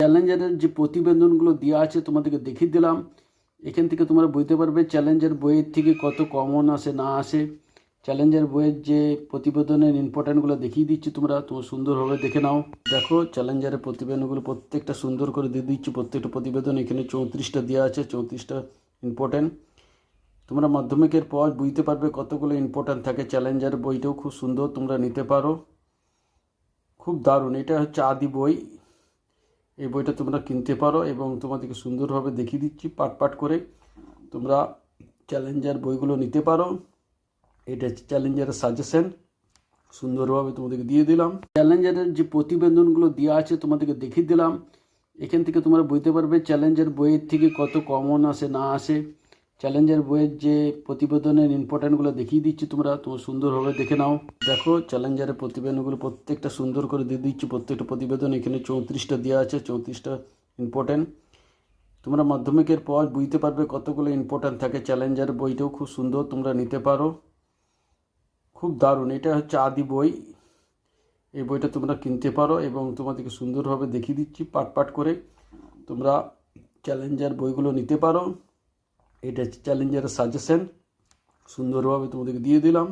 চ্যালেঞ্জারের যে প্রতিবেদনগুলো দেওয়া আছে তোমাদেরকে দেখিয়ে দিলাম। এখান থেকে তোমরা বুঝতে পারবে চ্যালেঞ্জার বইয়ের থেকে কত কমন আসে, না আসে। চ্যালেঞ্জার বইয়ের যে প্রতিবেদনের ইম্পর্টেন্টগুলো দেখিয়ে দিচ্ছি তোমরা, তোমার সুন্দরভাবে দেখে নাও। দেখো চ্যালেঞ্জারের প্রতিবেদনগুলো প্রত্যেকটা সুন্দর করে দিয়ে দিচ্ছি। প্রত্যেকটা প্রতিবেদন এখানে চৌত্রিশটা দেওয়া আছে, চৌত্রিশটা ইম্পর্টেন্ট তোমরা মাধ্যমিকের পর বুঝতে পারবে কতগুলো ইম্পর্টেন্ট থাকে। চ্যালেঞ্জার বইটাও খুব সুন্দর তোমরা নিতে পারো। খুব দারুণ। এটা হচ্ছে আদি বই। এই বইটা তোমরা কিনতে পারো এবং তোমাদেরকে সুন্দরভাবে দেখিয়ে দিচ্ছি, পাট পাট করে। তোমরা চ্যালেঞ্জার বইগুলো নিতে পারো। এটা চ্যালেঞ্জারের সাজেশন সুন্দরভাবে তোমাদেরকে দিয়ে দিলাম। চ্যালেঞ্জারের যে প্রতিবেদনগুলো দেওয়া আছে, তোমাদেরকে দেখিয়ে দিলাম। এখান থেকে তোমরা বুঝতে পারবে চ্যালেঞ্জার বইয়ের থেকে কত কমন আসে, না আসে। চ্যালেঞ্জার বইয়ের যে প্রতিবেদনের ইম্পর্টেন্টগুলো দেখিয়ে দিচ্ছি তোমরা তোমার সুন্দরভাবে দেখে নাও। দেখো চ্যালেঞ্জারের প্রতিবেদনগুলো প্রত্যেকটা সুন্দর করে দিয়ে দিচ্ছি। প্রত্যেকটা প্রতিবেদন এখানে চৌত্রিশটা দেওয়া আছে, চৌত্রিশটা ইম্পর্টেন্ট তোমরা মাধ্যমিকের পর বুঝতে পারবে কতগুলো ইম্পর্টেন্ট থাকে। চ্যালেঞ্জার বইটাও খুব সুন্দর তোমরা নিতে পারো। খুব দারুণ। এটা হচ্ছে আদি বই। এই বইটা তোমরা কিনতে পারো এবং তোমাদেরকে সুন্দরভাবে দেখিয়ে দিচ্ছি পাট পাট করে। তোমরা চ্যালেঞ্জার বইগুলো নিতে পারো। এটা চ্যালেঞ্জের সাজেশন সুন্দরভাবে তোমাদেরকে দিয়ে দিলাম।